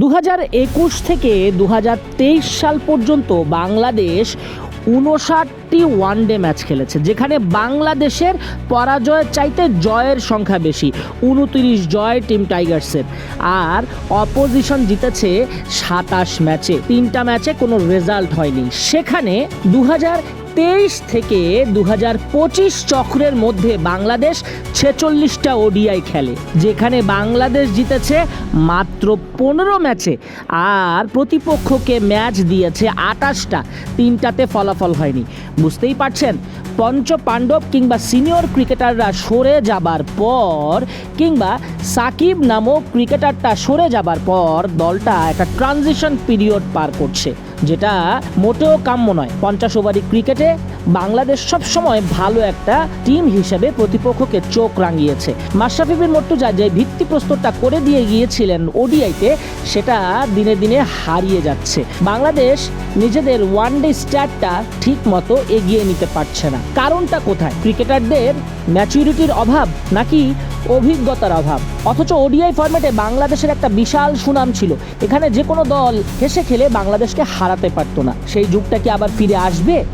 দু থেকে দু হাজার তেইশ সাল পর্যন্ত বাংলাদেশ উনষাটটি ওয়ানডে ম্যাচ খেলেছে, যেখানে বাংলাদেশের পরাজয়ের চাইতে জয়ের সংখ্যা বেশি উনত্রিশ জয় টিম টাইগার্সের। আর অপোজিশন জিতেছে সাতাশ ম্যাচে, তিনটা ম্যাচে কোনো রেজাল্ট হয়নি। সেখানে দু থেকে দু পঁচিশ চক্রের মধ্যে বাংলাদেশ ছেচল্লিশটা ওডিআই খেলে, যেখানে বাংলাদেশ জিতেছে মাত্র পনেরো ম্যাচে, আর প্রতিপক্ষকে ম্যাচ দিয়েছে আটাশটা, তিনটাতে ফলাফল হয়নি। বুঝতেই পারছেন পঞ্চ পাণ্ডব কিংবা সিনিয়র ক্রিকেটাররা সরে যাবার পর, কিংবা সাকিব নামক ক্রিকেটারটা সরে যাবার পর, দলটা একটা ট্রানজিশন পিরিয়ড পার করছে। যেটা মোটেও কাম্য নয়। পঞ্চাশ ওভারি ক্রিকেটে বাংলাদেশ সবসময় ভালো একটা টিম হিসেবে প্রতিপক্ষকে চোখ রাঙিয়েছে। মাশরাফি বিন মর্তুজা যে ভিত্তি ভিত্তিপ্রস্তরটা করে দিয়ে গিয়েছিলেন ওডিআইতে, সেটা দিনে দিনে হারিয়ে যাচ্ছে। বাংলাদেশ নিজেদের ওয়ানডে স্ট্যাটটা ঠিক মতো এগিয়ে নিতে পারছে না। কারণটা কোথায়? ক্রিকেটারদের ম্যাচুরিটির অভাব নাকি অভিজ্ঞতার অভাব। অথচ ওডিআই ফর্মেটে বাংলাদেশের একটা বিশাল সুনাম ছিল। এখানে যে কোনো দল হেসে খেলে বাংলাদেশকে হারাতে পারতো না। সেই যুগটা কি আবার ফিরে আসবে?